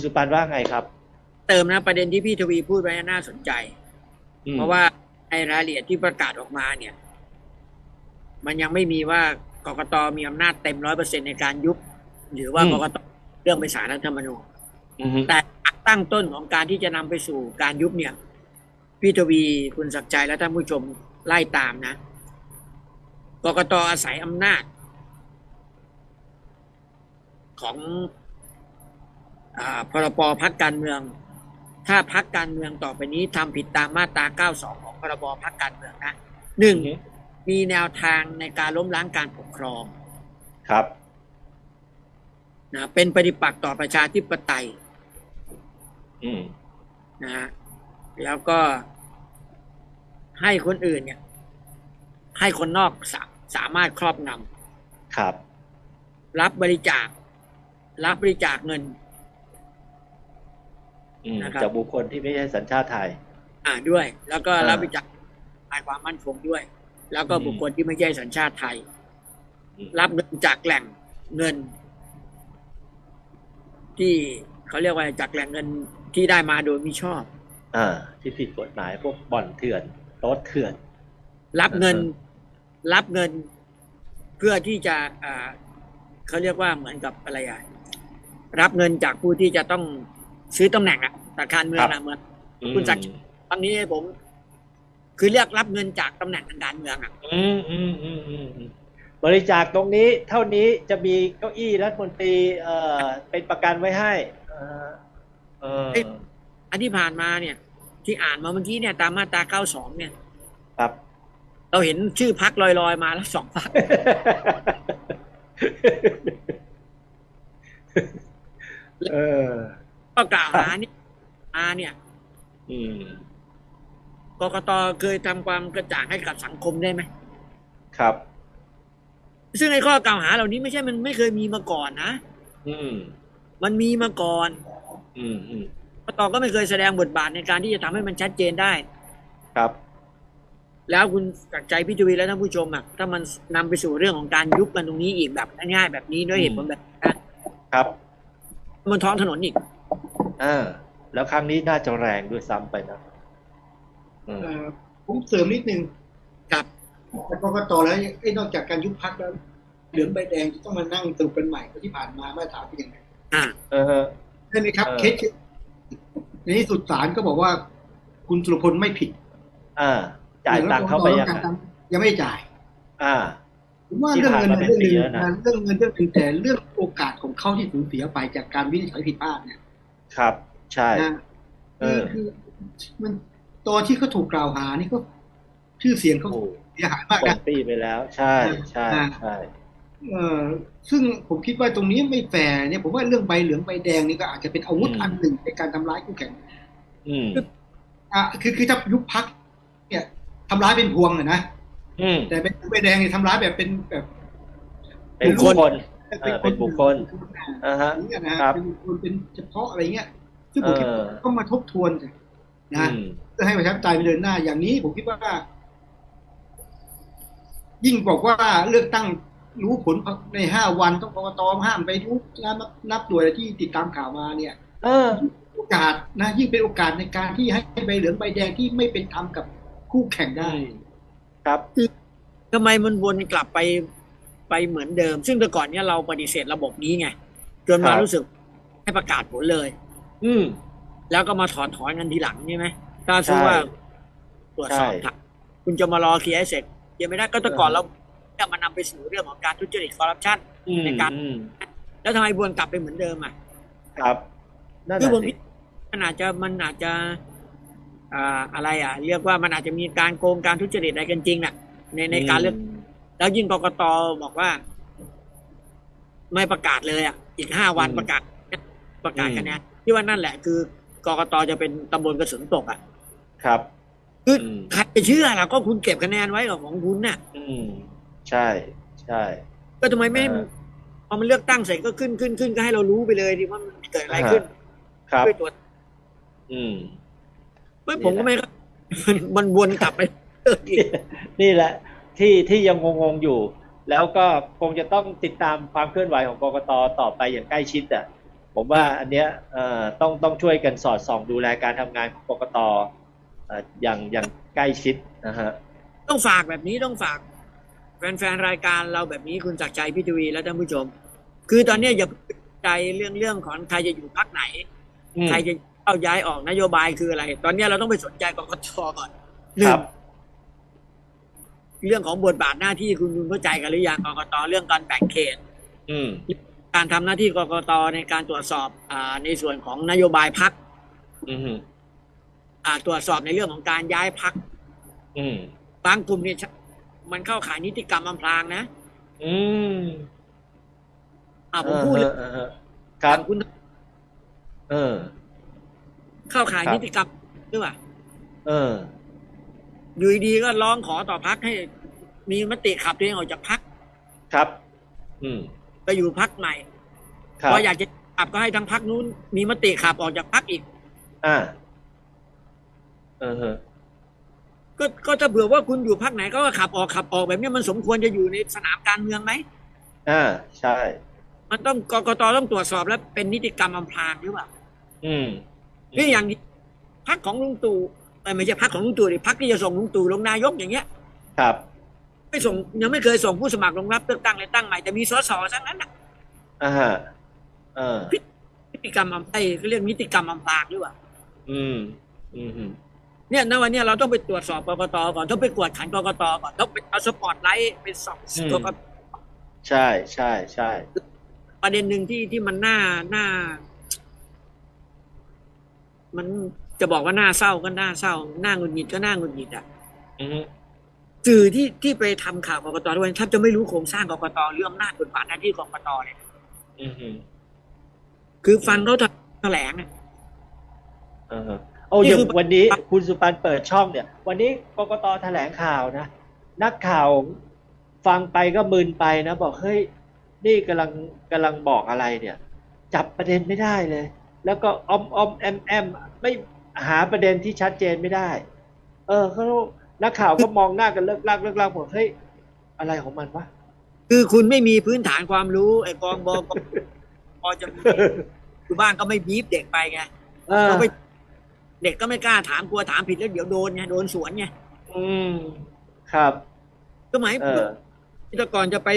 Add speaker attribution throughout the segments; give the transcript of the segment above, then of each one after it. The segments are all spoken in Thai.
Speaker 1: คุณสุปันว่าไงครับ
Speaker 2: เติมนะประเด็นที่พี่ทวีพูดไว้น่าสนใจ
Speaker 1: อืม
Speaker 2: เพราะว่าในรายละเอียดที่ประกาศออกมาเนี่ย มันยังไม่มีว่ากกตมีอำนาจเต็มร้อยเปอร์เซ็นในการยุบ หรือว่ากกตเรื่องไปศาลรัฐธรรมนูญ
Speaker 1: อืม
Speaker 2: แต่ตั้งต้นของการที่จะนำไปสู่การยุบเนี่ย พี่ทวีคุณศักดิ์ใจและท่านผู้ชมไล่ตามนะกกตอาศัยอำนาจ ของอา พรบพักการเมือง ถ้าพักการเมืองต่อไปนี้ทำผิดตามมาตรา 92 ของพรบพักการเมืองนะหนึ่งมีแนวทางในการล้มล้างการปกครอง
Speaker 1: ครับ
Speaker 2: นะเป็นปฏิปักษ์ต่อประชาธิปไตย
Speaker 1: อืม
Speaker 2: นะฮะแล้วก็ให้คนอื่นเนี่ย ให้คนนอกสาสามารถครอบง
Speaker 1: ครับำ
Speaker 2: รับบริจาครับบริจาคเงิน
Speaker 1: อืม
Speaker 2: นะครับ
Speaker 1: จากบุคคลที่ไม่ใช่สัญชาติไทย
Speaker 2: อ่าด้วย แล้วก็
Speaker 1: อ่า
Speaker 2: รับบริจาคฝ่ายความมั่นคงด้วย แล้วก็
Speaker 1: อืม
Speaker 2: บุคคลที่ไม่ใช่สัญชาติไทย
Speaker 1: อืม
Speaker 2: รับเงินจากแหล่งเงิน ที่เขาเรียกว่าจากแหล่งเงินที่ได้มาโดยมิชอบ
Speaker 1: อ่า ที่ผิดกฎหมายพวกบ่อนเถื่อนโต๊ดเถื่อน
Speaker 2: รับเงิน
Speaker 1: อ่า
Speaker 2: รับเงินเพื่อที่จะอ่าเขาเรียกว่าเหมือนกับอะไรอะรับเงินจากผู้ที่จะต้อง ซื้อตำแหน่งอะแต่การเมืองอะเหมือนคุณศักดิ์ครั้งนี้ผม คือเรียกรับเงินจากตำแหน่งทางการเมืองอะ
Speaker 1: อืมอืมอืมอืมอืมบริจาคตรงนี้เท่านี้จะมีเก้าอี้รัฐมนตรีเอ่อเป็นประกันไว้ให้เอ่อเออ
Speaker 2: เอ้ยอันที่ผ่านมาเนี่ย ที่อ่านมาเมื่อกี้เนี่ย ตามมาตรา92เนี่ย
Speaker 1: ครับ
Speaker 2: เราเห็นชื่อพักลอยๆมาแล้วสองพัก
Speaker 1: เออ
Speaker 2: ก็กล่าวหาเนี่ยมาเนี่ย
Speaker 1: อืม
Speaker 2: กกตเคยทำความกระจ่างให้กับสังคมได้ไหม
Speaker 1: ครับ
Speaker 2: ซึ่งไอ้ข้อกล่าวหาเหล่านี้ไม่ใช่มันไม่เคยมีมาก่อนนะ
Speaker 1: อืม
Speaker 2: มันมีมาก่อน
Speaker 1: อืมอืม
Speaker 2: กกตก็ไม่เคยแสดงบทบาทในการที่จะทำให้มันชัดเจนได้
Speaker 1: ครับ
Speaker 2: แล้วคุณกักใจพี่ทวีและท่านผู้ชมอะถ้ามันนำไปสู่เรื่องของการยุบกันตรงนี้อีกแบบง่ายๆแบบนี้ด้วยเหตุผลแบบนี้นะครับบนท้องถนนอีก
Speaker 1: อ่าแล้วครั้งนี้น่าจะแรงด้วยซ้ำไปนะอืม
Speaker 3: เอ่อผมเสริมนิดนึง
Speaker 2: ครับ
Speaker 3: แต่กกตแล้วไอ้นอกจากการยุบพักแล้วเหลืองใบแดงจะต้องมานั่งสรุปกันใหม่ว่าที่ผ่านมามาตรฐานเป็นยังไง
Speaker 2: อ่า
Speaker 1: เออฮะ
Speaker 3: ใช่ไหมครับ
Speaker 1: เออ
Speaker 3: เคสในที่สุดศาลก็บอกว่า คุณสุรพลไม่ผิด
Speaker 1: อ่า จ่ายตังค์เข้าไปยัง
Speaker 3: กกต
Speaker 1: ไง
Speaker 3: ยังไม่ได้จ่าย
Speaker 1: อ่า
Speaker 3: ผมว่า
Speaker 1: ที่
Speaker 3: เรื่องเงิน
Speaker 1: ผ่านมา
Speaker 3: เรื่องห
Speaker 1: เป็นปี
Speaker 3: นึ่ง
Speaker 1: แล้วนะ
Speaker 3: นะเรื่องเงินเรื่องหนึ่งแต่เรื่องโอกาสของเขาที่สูญเสียไปจากการวินิจฉัยผิดพลาดเนี่ย
Speaker 1: ครับ ใช่
Speaker 3: นะ
Speaker 1: เอ
Speaker 3: คือ
Speaker 1: อ
Speaker 3: คือมันตอนที่เขาถูกกล่าวหานี่ก็ชื่อเสียงเขา
Speaker 1: โอ้
Speaker 3: เสียหายมาก
Speaker 1: ป
Speaker 3: นะ
Speaker 1: นปีไปแล้ว ใช่ใช่
Speaker 3: อ่า
Speaker 1: ใช่
Speaker 3: เออซึ่งผมคิดว่าตรงนี้ไม่แฟร์เนี่ยผมว่าเรื่องใบเหลืองใบแดงนี่ก็อาจจะเป็นอาวุธ
Speaker 1: อืม
Speaker 3: อันหนึ่งในการทำร้ายคู่แข่ง
Speaker 1: อืม
Speaker 3: อะคือคือถ้ายุบพักเนี่ยทำร้ายเป็นพวงอะนะ
Speaker 1: อืม
Speaker 3: แต่เป็นใบแดงเนี่ยทำร้ายแบบเป็นแบบ
Speaker 1: เป็นบุคคล เออเป็นบุคคลอ่าฮะ
Speaker 3: อย่างเงี้ยนะครับเป็นบุคคลเป็นเฉพาะอะไรเงี้ย ซึ่งผมคิดว่า
Speaker 1: เออ
Speaker 3: ต้องมาทบทวนเถอะนะ
Speaker 1: อืม
Speaker 3: เพื่อให้ประชาธิปไตยมันเดินหน้า อย่างนี้ผมคิดว่า ยิ่งบอกว่าเลือกตั้งรู้ผลในห้าวันต้องกกตห้ามไปทุกนับนับหน่วยที่ติดตามข่าวมาเนี่ย
Speaker 1: เออ
Speaker 3: โอกาสนะยิ่งเป็นโอกาสในการที่ให้ใบเหลืองใบแดงที่ไม่เป็นธรรมกับคู่แข่งได้
Speaker 1: ครับ
Speaker 2: ทำไมมันวนกลับไป ไปเหมือนเดิม ซึ่งแต่ก่อนเนี้ยเราปฏิเสธระบบนี้ไงจนมา
Speaker 1: ครับ
Speaker 2: รู้สึกให้ประกาศผลเลย
Speaker 1: อืม
Speaker 2: แล้วก็มาถอดถอนกันทีหลังใช่ไหมถ้าซื้อว่าตรวจสอบ
Speaker 1: ใช่
Speaker 2: ถามคุณจะมารอเคลียร์ให้เสร็จยังไม่ได้ก็แต่ก่อนเราจะมานำไปสู่เรื่องของการทุจริตคอร์รัปชัน
Speaker 1: อืม
Speaker 2: ในการ
Speaker 1: อืม
Speaker 2: แล้วทำไมวนกลับไปเหมือนเดิมอะ
Speaker 1: ครับนั่น
Speaker 2: คือ
Speaker 1: แหะ
Speaker 2: ผม
Speaker 1: สิ
Speaker 2: คิดมันอาจจะมันอาจจะอ่าอะไรอะ เรียกว่ามันอาจจะมีการโกงการทุจริตอะไรกันจริงน่ะ ในในการเลือก แล้วยิ่งกกตบอกว่า ไม่ประกาศเลยอะ อีกห้าวันประกาศ ประกาศคะแนนที่ว่านั่นแหละ คือกกตจะเป็นตำบลกระสุนตกอะ
Speaker 1: ครับ
Speaker 2: คืออ
Speaker 1: ม
Speaker 2: ใครจะเชื่อล่ะก็คุณเก็บคะแนนไว้กับของคุณน่ะ
Speaker 1: อืม ใช่ ใช่
Speaker 2: ก็ทำไมไม่ให้มัน
Speaker 1: เออ
Speaker 2: พอมันเลือกตั้งเสร็จก็ขึ้นขึ้นขึ้นก็ให้เรารู้ไปเลยดิว่ามันเกิดอะไรขึ้น
Speaker 1: ครับ
Speaker 2: ด้วยตัว
Speaker 1: อืม
Speaker 2: เฮ้ยผมก็ไม่เข้ามันมันวนกลับไปเอออีก
Speaker 1: นี่แหละ ที่ที่ยังงงๆอยู่ แล้วก็คงจะต้องติดตามความเคลื่อนไหวของกกตต่อไปอย่างใกล้ชิดอะผมว่าอันเนี้ยเอ่อต้องต้องช่วยกันสอดส่องดูแลการทำงานของกกตเอ่ออย่างอย่างใกล้ชิดนะฮะ
Speaker 2: ต้องฝากแบบนี้ต้องฝาก แฟนๆรายการเราแบบนี้คุณศักดิ์ชัยพิทวีและท่านผู้ชม คือตอนเนี้ยอย่าใจเรื่องเรื่องของใครจะอยู่พักไหน
Speaker 1: อืม
Speaker 2: ใครจะเอาย้ายออกนโยบายคืออะไร ตอนเนี้ยเราต้องไปสนใจกกตก่อนหนึ่
Speaker 1: ค
Speaker 2: ง
Speaker 1: รับ
Speaker 2: เรื่องของบทบาทหน้าที่คุณคุณเข้าใจกันหรือยังกกตเรื่องการแบ่งเขต
Speaker 1: อืม
Speaker 2: การทำหน้าที่กกตในการตรวจสอบอ่าในส่วนของนโยบายพัก
Speaker 1: อืม
Speaker 2: อ่าตรวจสอบในเรื่องของการย้ายพัก
Speaker 1: อืม
Speaker 2: บางกลุ่มเนี่ยมันเข้าข่ายนิติกรรมอำพรางนะ
Speaker 1: อืม
Speaker 2: อ่าผมพูดเลย
Speaker 1: อ่าฮะครับ
Speaker 2: คุณ
Speaker 1: เออ
Speaker 2: เข้าข่าย
Speaker 1: ครับ
Speaker 2: นิติกรรมหรือเปล่า
Speaker 1: เออ
Speaker 2: อยู่ดีๆก็ร้องขอต่อพักให้ มีมติขับตัวเองออกจากพัก
Speaker 1: ครับ อืม
Speaker 2: ไปอยู่พักใหม่
Speaker 1: ครับ
Speaker 2: พออยากจะขับก็ให้ทั้งพักนู้น มีมติขับออกจากพักอีก
Speaker 1: อ่าเออฮะ
Speaker 2: ก็ก็ถ้าเผื่อว่าคุณอยู่พักไหนก็ขับออกขับออกแบบเนี้ยมันสมควรจะอยู่ในสนามการเมืองไหม
Speaker 1: อ่าใช่
Speaker 2: มันต้องกกตต้องตรวจสอบแล้วเป็นนิติกรรมอำพรางหรือเปล่า
Speaker 1: อืม
Speaker 2: นี่อย่างนี้พักของลุงตู่เอ้ย ไม่ใช่พักของลุงตู่ดิพักที่จะส่งลุงตู่ลงนายกอย่างเงี้ย
Speaker 1: ครับ
Speaker 2: ไม่ส่งยังไม่เคยส่งผู้สมัครลงรับเลือกตั้งเลยตั้งใหม่แต่มีสสทั้งนั้นน่ะ
Speaker 1: อ่าฮะเออ
Speaker 2: นิติกรรมอำไอ้เรื่องนิติกรรมอำพรางหรือเปล่า
Speaker 1: อืม อืมอืม
Speaker 2: เนี่ยณวันเนี้ยเราต้องไปตรวจสอบกกตก่อนต้องไปกวดขันกกตก่อนต้องไปเอาสปอตไลท์ไปส่องกกต
Speaker 1: ใช่ใช่ใช่
Speaker 2: ประเด็นหนึ่งที่ที่มันน่าน่า มัน จะบอกว่าน่าเศร้าก็น่าเศร้าน่าหงุดหงิดก็น่าหงุดหงิดอะ
Speaker 1: อืม
Speaker 2: สื่อที่ที่ไปทำข่าวกกตด้วยแทบจะไม่รู้โครงสร้างกกตหรืออำนาจบทบาทหน้าที่กกตเลย
Speaker 1: อืมอืม
Speaker 2: คือฟังเขาแถลงอะ
Speaker 1: เออโอ้
Speaker 2: นี่
Speaker 1: อย่าง
Speaker 2: คือ
Speaker 1: วันนี้คุณสุปันเปิดช่องเนี่ย วันนี้กกตแถลงข่าวนะนักข่าวฟังไปก็มึนไปนะ บอกเฮ้ยนี่กำลังกำลังบอกอะไรเนี่ย จับประเด็นไม่ได้เลย แล้วก็ออมออมแอมแอมไม่ หาประเด็นที่ชัดเจนไม่ได้ เออเขานักข่าวก็มองหน้ากันเลิกลากเลิกลากบอกเฮ้ยอะไรของมันวะ
Speaker 2: คือคุณไม่มีพื้นฐานความรู้ไอ้กองบกพอจะมีคือบ้านก็ไม่บีบเด็กไปไง
Speaker 1: เออ
Speaker 2: เขาไปเด็กก็ไม่กล้าถามกลัวถามผิดแล้วเดี๋ยวโดนไงโดนสวนไง
Speaker 1: อืมครับ
Speaker 2: สมัย
Speaker 1: เออ
Speaker 2: แต่ก่อนจะไป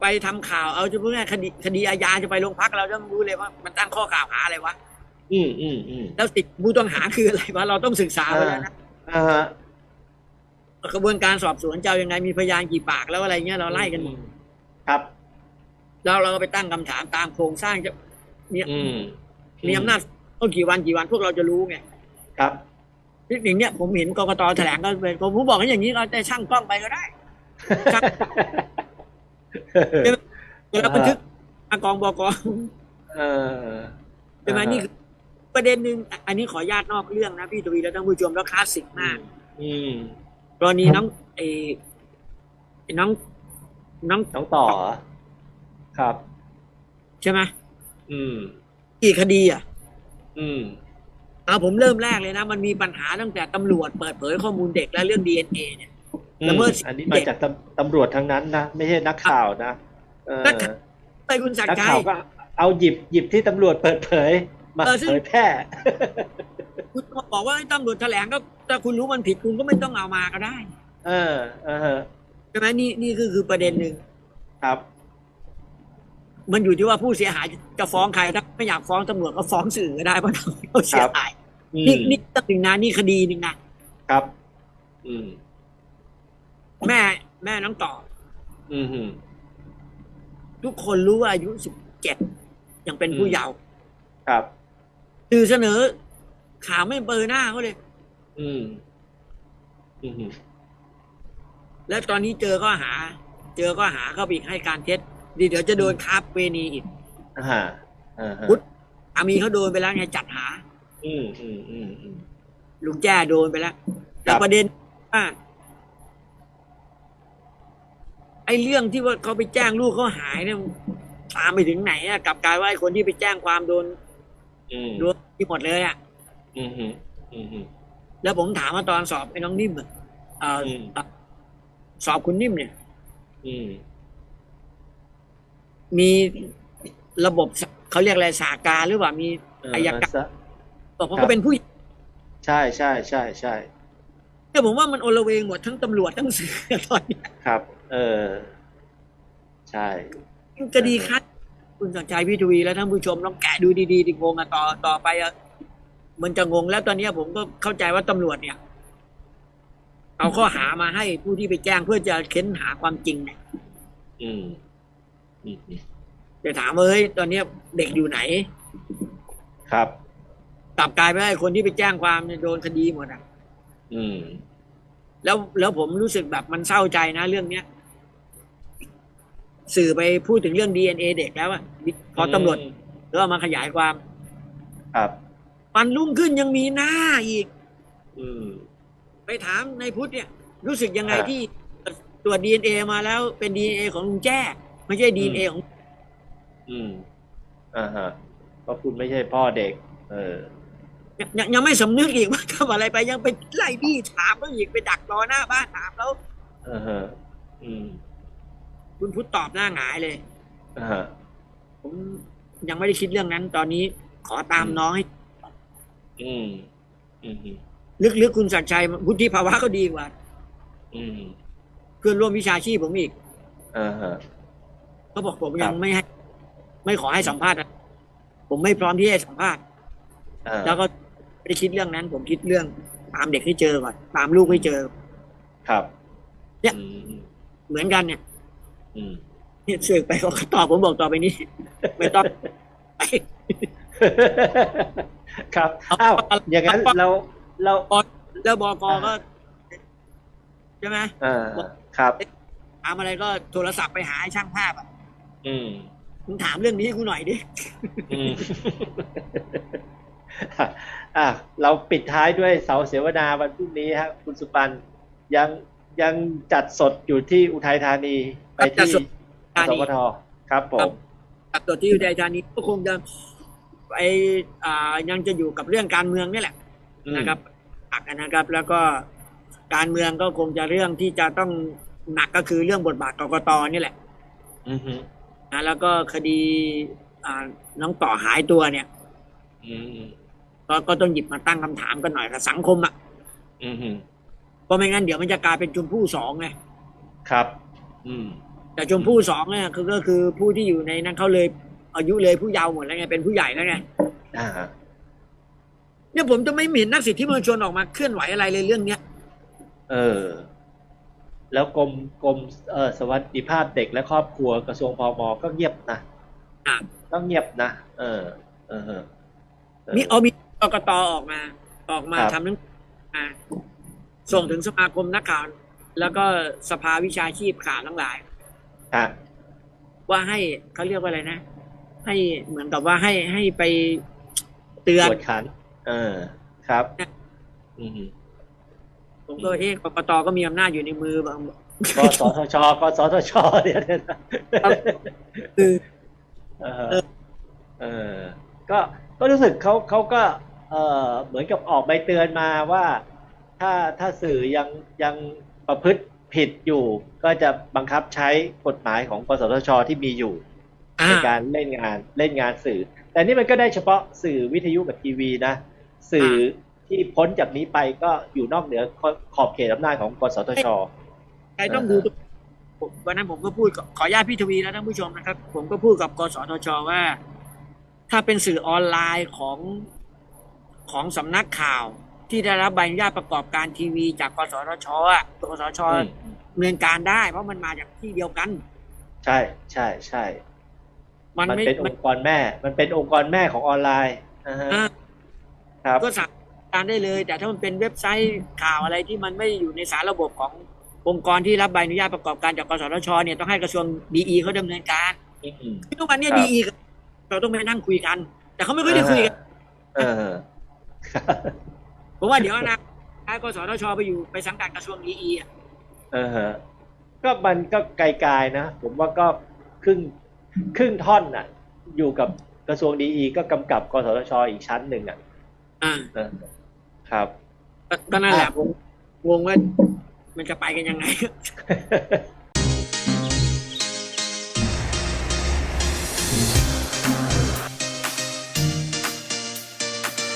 Speaker 2: ไปทำข่าวเอาจะพูดง่ายๆคดีคดีอาญาจะไปโรงพักเราต้องรู้เลยว่า มันตั้งข้อกล่าวหาอะไรวะ
Speaker 1: อืมอืมอืม
Speaker 2: แล้วติดผู้ต้องหาคืออะไรวะเราต้องศึกษาไว้แล้วนะ
Speaker 1: อ่าฮะ
Speaker 2: กระบวนการสอบสวนจะเอายังไงมีพยานกี่ปากแล้วอะไรเงี้ยเราไล่กันหมด
Speaker 1: ครับ
Speaker 2: แล้วเราก็ไปตั้งคำถามตามโครงสร้างจะมี
Speaker 1: อืม
Speaker 2: มีอำนาจต้องกี่วันกี่วันพวกเราจะรู้ไง
Speaker 1: ครับ
Speaker 2: อย่างเนี้ยผมเห็นกกตแถลงก็เป็นผมบอกให้อย่างนี้เราแต่ช่างกล้องไปก็ได้ช่างเวลาบันทึกกองบก
Speaker 1: เออ
Speaker 2: ใช่ไหมนี่คือ ประเด็นหนึ่งอันนี้ขออนุญาตนอกเรื่องนะพี่ทวีและท่านผู้ชมแล้วคลาสสิกมาก
Speaker 1: อืม
Speaker 2: กรณีน้องไอ้ไอ้น้อง น้อง
Speaker 1: น้องต่อเหรอครับ
Speaker 2: ใช่ไหม
Speaker 1: อืม
Speaker 2: กี่คดีอะ
Speaker 1: อืม
Speaker 2: เอาผมเริ่มแรกเลยนะ มันมีปัญหาตั้งแต่ตำรวจเปิดเผยข้อมูลเด็กและเรื่องดีเอ็นเอเนี่ยละเมิดสิทธิ
Speaker 1: อันนี้มาจากตำตำรวจทั้งนั้นนะไม่ใช่นักข่าวนะเออ
Speaker 2: นักข่าวไปคุณศัก
Speaker 1: นัก
Speaker 2: ดิ์ชั
Speaker 1: ข่าวยก็เอาหยิบหยิบที่ตำรวจเปิดเผย มา
Speaker 2: เออซึ่ง
Speaker 1: เผยแพร่
Speaker 2: คุณมาบอกว่าให้ตำรวจแถลงก็ถ้าคุณรู้มันผิดคุณก็ไม่ต้องเอามาก็ได้
Speaker 1: เออเออ
Speaker 2: ใช่ไหมนี่นี่คือคือประเด็นหนึ่ง
Speaker 1: ครับ
Speaker 2: มันอยู่ที่ว่าผู้เสียหายจะฟ้องใครถ้าไม่อยากฟ้องตำรวจก็ฟ้องสื่อก็ได้เพราะทำให้เขาเสียหาย
Speaker 1: อืม
Speaker 2: นี่นี่ตั้งหนึ่งนะนี่คดีหนึ่งนะครับ
Speaker 1: อืม
Speaker 2: แม่แม่น้องต่อ
Speaker 1: อืมอืม
Speaker 2: ทุกคนรู้ว่าอายุสิบเจ็ดยังเป็นผู้
Speaker 1: อืม
Speaker 2: เยาว์
Speaker 1: ครับ
Speaker 2: สื่อเสนอ ข่าวไม่เบอร์หน้าเขาเลย
Speaker 1: อืม อืม
Speaker 2: แล้วตอนนี้เจอข้อหา เจอข้อหาเข้าไปอีกให้การเท็จดีเดี๋ยวจะโดนคาบเวนีอีก
Speaker 1: อ่าฮะอ่าฮะ
Speaker 2: พุทธอามีเขาโดนไปแล้วไงจัดหา
Speaker 1: อืมอืมอืมอืม
Speaker 2: ลุงแจ้โดนไปแล้ว แต่
Speaker 1: ครับ
Speaker 2: ประเด็นว่าไอ้เรื่องที่ว่าเขาไปแจ้งลูกเขาหายเนี่ยตามไปถึงไหนอะกลับกลายว่าไอ้คนที่ไปแจ้งความโดน
Speaker 1: อืม
Speaker 2: โดนที่หมดเลยอะ
Speaker 1: อืมอืมอืมอืม
Speaker 2: แล้วผมถามว่าตอนสอบไอ้น้องนิ่มอะเอ่ออ
Speaker 1: ม
Speaker 2: เอ่อสอบคุณนิ่มเนี่ย
Speaker 1: อืม
Speaker 2: มีระบบเขาเรียกอะไรสาการหรือว่ามี
Speaker 1: เออ
Speaker 2: อายการ
Speaker 1: ซะ
Speaker 2: บอกว่าเขาเป็นผู้หญิง
Speaker 1: ใช่ใช่ใช่ใช่
Speaker 2: แต่ผมว่ามันโอลเวงหมดทั้งตำรวจทั้งสื่อตอนนี้
Speaker 1: ครับ เออ ใช่
Speaker 2: คดีคัด คุณสัญชัยพี่ทวีและท่านผู้ชมลองแกะดูดีๆดิงงอะต่อต่อไปอะมันจะงงแล้วตอนนี้ผมก็เข้าใจว่าตำรวจเนี่ย เอาข้อหามาให้ผู้ที่ไปแจ้งเพื่อจะเค้นหาความจริงเนี่ย
Speaker 1: อืมอืมอืม
Speaker 2: จะถามว่าเฮ้ยตอนเนี้ยเด็กอยู่ไหน
Speaker 1: ครับ
Speaker 2: กลับกลายไปให้คนที่ไปแจ้งความเนี่ยโดนคดีหมดอะ
Speaker 1: อืม
Speaker 2: แล้วแล้วผมรู้สึกแบบมันเศร้าใจนะเรื่องเนี้ย สื่อไปพูดถึงเรื่อง DNA เด็กแล้วอะพอตำรวจก็เอามาขยายความ
Speaker 1: ครับ
Speaker 2: วันรุ่งขึ้นยังมีหน้าอีก
Speaker 1: อืม
Speaker 2: ไปถามในพุทธเนี่ย รู้สึกยังไง
Speaker 1: อ่า
Speaker 2: ที่ตรวจ DNA มาแล้วเป็น DNA ของลุงแจ้ไม่ใช่ DNA ของ
Speaker 1: อืมอ่าฮะเพราะคุณไม่ใช่พ่อเด็ก เออ
Speaker 2: ยังยังยังไม่สำนึกอีกว่าทำอะไรไปยังไปไล่บี้ถามเขาอีกไปดักรอหน้าบ้านถามแล้ว
Speaker 1: อ่าฮะอืม
Speaker 2: คุณพุทธตอบหน้าหงายเลย
Speaker 1: อ่าฮะ
Speaker 2: ผมยังไม่ได้คิดเรื่องนั้น ตอนนี้ขอตามน้องให้
Speaker 1: อืมอืม
Speaker 2: ลึกๆคุณสัจชัยวุฒิภาวะก็ดีกว่า
Speaker 1: อืม
Speaker 2: เพื่อนร่วมวิชาชีพผมอีก
Speaker 1: อ่าฮะ
Speaker 2: เขาบอกผม
Speaker 1: ครั
Speaker 2: ยั
Speaker 1: บ
Speaker 2: งไม่ให้ ไม่ขอให้สัมภาษณ์อะผมไม่พร้อมที่จะสัมภาษณ์
Speaker 1: อ่า
Speaker 2: แล้วก็ไม่ได้คิดเรื่องนั้น ผมคิดเรื่องตามเด็กให้เจอก่อนตามลูกให้เจอ
Speaker 1: ครับ
Speaker 2: เนี่ย
Speaker 1: อืม
Speaker 2: เหมือนกันเนี่ย
Speaker 1: อืม
Speaker 2: เนี่ยสื่อไปเขาก็ตอบผมบอกต่อไปนี้ ไม่ต้องไป
Speaker 1: ครับอ้าวอย่างนั้นเราเรา
Speaker 2: แล้วบอกก็ใช่ไหม
Speaker 1: อ่าครับ
Speaker 2: ถามอะไรก็โทรศัพท์ไปหาไอ้ช่างภาพอะ
Speaker 1: อืม
Speaker 2: มึงถามเรื่องนี้ให้กูหน่อยดิ
Speaker 1: อืมอะเราปิดท้ายด้วยเสาเสวนาวันพรุ่งนี้ฮะคุณสุปันยังยังจัดสดอยู่ที่อุทัยธานี ไป
Speaker 2: จัด
Speaker 1: ที่
Speaker 2: สดธา
Speaker 1: ส
Speaker 2: นี
Speaker 1: วทครับผ
Speaker 2: ครั
Speaker 1: ม
Speaker 2: บกับตัวที่อุทัยธานีก็คงจะไปอ่ายังจะอยู่กับเรื่องการเมืองนี่แหละ
Speaker 1: อืม
Speaker 2: นะครับตักนะครับ แล้วก็การเมืองก็คงจะเรื่องที่จะต้องหนักก็คือเรื่องบทบาทกกตนี่แหละ
Speaker 1: อืมฮึ
Speaker 2: นะแล้วก็คดีอ่าน้องต่อหายตัวเนี่ย
Speaker 1: อืม
Speaker 2: ก็ก็ต้องหยิบมาตั้งคำถามกันหน่อยกับสังคมอะ
Speaker 1: อืมฮึ
Speaker 2: เพราะไม่งั้นเดี๋ยวมันจะกลายเป็นชมพู่สองไง
Speaker 1: ครับ อืม
Speaker 2: แต่ชมพู่สองเนี่ยคือก็คือผู้ที่อยู่ในนั้นเขาเลยอายุเลยผู้เยาว์หมดแล้วไงเป็นผู้ใหญ่แล้วไง
Speaker 1: อ่า
Speaker 2: เนี่ยผมจะไม่เห็นนักสิทธิมนุษยชนออกมาเคลื่อนไหวอะไรเลยเรื่องเนี้ย
Speaker 1: เออ แล้วกรมกรมเออสวัสดิภาพเด็กและครอบครัวกระทรวงพมก็เงียบนะ
Speaker 2: อะ
Speaker 1: ก็เงียบนะเออเออ เออ
Speaker 2: มีเอามีกกตออกมา ออกมา
Speaker 1: ครับ
Speaker 2: ทำหนังมาส่งถึงสมาคมนักข่าว แล้วก็สภาวิชาชีพข่าวทั้งหลาย
Speaker 1: ฮะ
Speaker 2: ว่าให้เขาเรียกว่าอะไรนะ ให้เหมือนกับว่าให้ให้ไปเตือน
Speaker 1: ตรวจขัน เออ ครับ อืม
Speaker 2: ผมก็เอ๊ะกกตก็มีอำนาจอยู่ในมือบาง
Speaker 1: กสทชกสทชเนี่ยนะ
Speaker 2: คือ
Speaker 1: เออเออ ก็ก็รู้สึกเขาเขาก็ เออเหมือนกับออกใบเตือนมาว่า ถ้าถ้าสื่อยังยัง ประพฤติผิดอยู่ ก็จะบังคับใช้กฎหมายของกสทชที่มีอยู่
Speaker 2: อ่า
Speaker 1: ในการเล่นงานเล่นงานสื่อ แต่นี่มันก็ได้เฉพาะสื่อวิทยุกับทีวีนะ สื่อที่พ้นจากนี้ไปก็อยู่นอกเหนือขอบขอบเขตอำนาจของกสทช
Speaker 2: ใครต้องดูผมวันนั้นผมก็พูดกับขออนุญาตพี่ทวีและท่านผู้ชมนะครับ ผมก็พูดกับกสทชว่า ถ้าเป็นสื่อออนไลน์ของของสำนักข่าว ที่ได้รับใบอนุญาตประกอบการทีวีจากกสทชอะกสทช
Speaker 1: อืม
Speaker 2: ดำเนินการได้ เพราะมันมาจากที่เดียวกัน
Speaker 1: ใช่ใช่ใช่
Speaker 2: มัน
Speaker 1: มัน
Speaker 2: ไม่
Speaker 1: เป็นอ
Speaker 2: มัน
Speaker 1: งค์กรแม่ มันเป็นองค์กรแม่ของออนไลน์นะฮะ
Speaker 2: อ่า
Speaker 1: ครับ
Speaker 2: ก็สั่งการได้เลย แต่ถ้ามันเป็นเว็บไซต์ข่าวอะไรที่มันไม่อยู่ในสารระบบขององค์กรที่รับใบอนุญาตประกอบการจากกสทชเนี่ยต้องให้กระทรวงดีเขาดำเนินการ
Speaker 1: อืม
Speaker 2: ทุกวันเนี้
Speaker 1: ครับ
Speaker 2: ดีเราต้องไปนั่งคุยกัน แต่เขาไม่ค่อยได้คุยกัน
Speaker 1: เออ
Speaker 2: ผมว่าเดี๋ยวนะถ้ากสทชไปอยู่ไปสังกัดกระทรวงดีอะ
Speaker 1: เออฮะก็มันก็ไกลๆนะ ผมว่าก็ครึ่งครึ่งท่อนน่ะ อยู่กับกระทรวงดีก็กำกับกสทชอีกชั้นหนึ่งอะ
Speaker 2: อ่า
Speaker 1: เออครับ
Speaker 2: ก็ก็นั่นแหละผมงงว่ามันจะไปกันยังไง